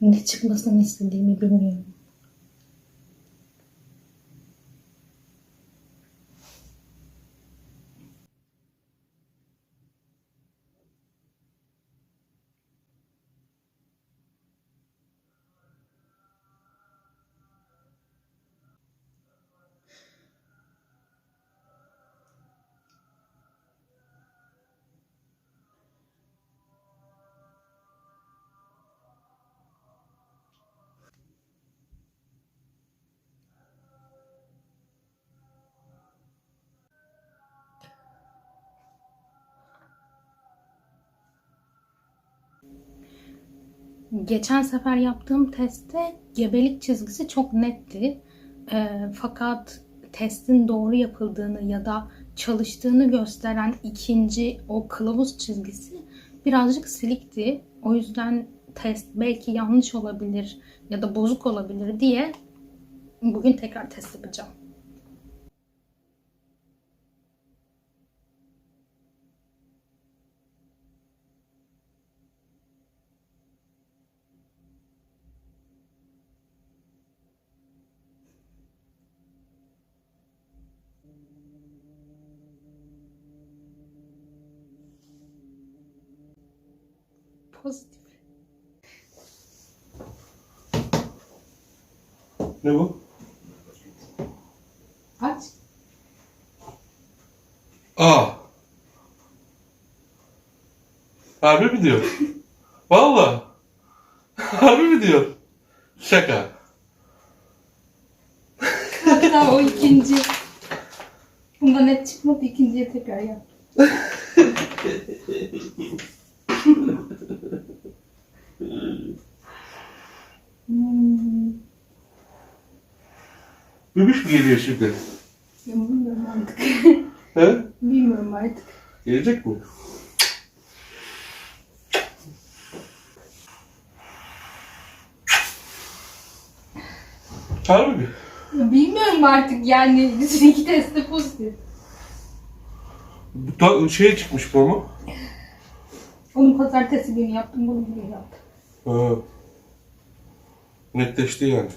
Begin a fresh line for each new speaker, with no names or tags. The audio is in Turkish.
Ne çıkmasını istediğimi bilmiyorum. Geçen sefer yaptığım testte gebelik çizgisi çok netti. Ee, fakat testin doğru yapıldığını ya da çalıştığını gösteren ikinci o kılavuz çizgisi birazcık silikti. O yüzden test belki yanlış olabilir ya da bozuk olabilir diye bugün tekrar test yapacağım. Pozitif.
Ne bu?
Aç.
Aa. Harbi mi diyor? Valla. Harbi mi diyor? Şaka.
Hatta o ikinci. Bunda net çıkmadı. ikinciye tekrar yap.
Bebiş mi geliyor şimdi?
Ya Bilmiyorum artık.
He?
Bilmiyorum artık.
Gelecek mi? Harbi mi?
Bilmiyorum artık yani. Bütün iki test de pozitif.
Bu da şeye çıkmış bu ama.
Onun pazartesi günü yaptım. Bunu bugün yaptım.
Ha. Netleşti yani.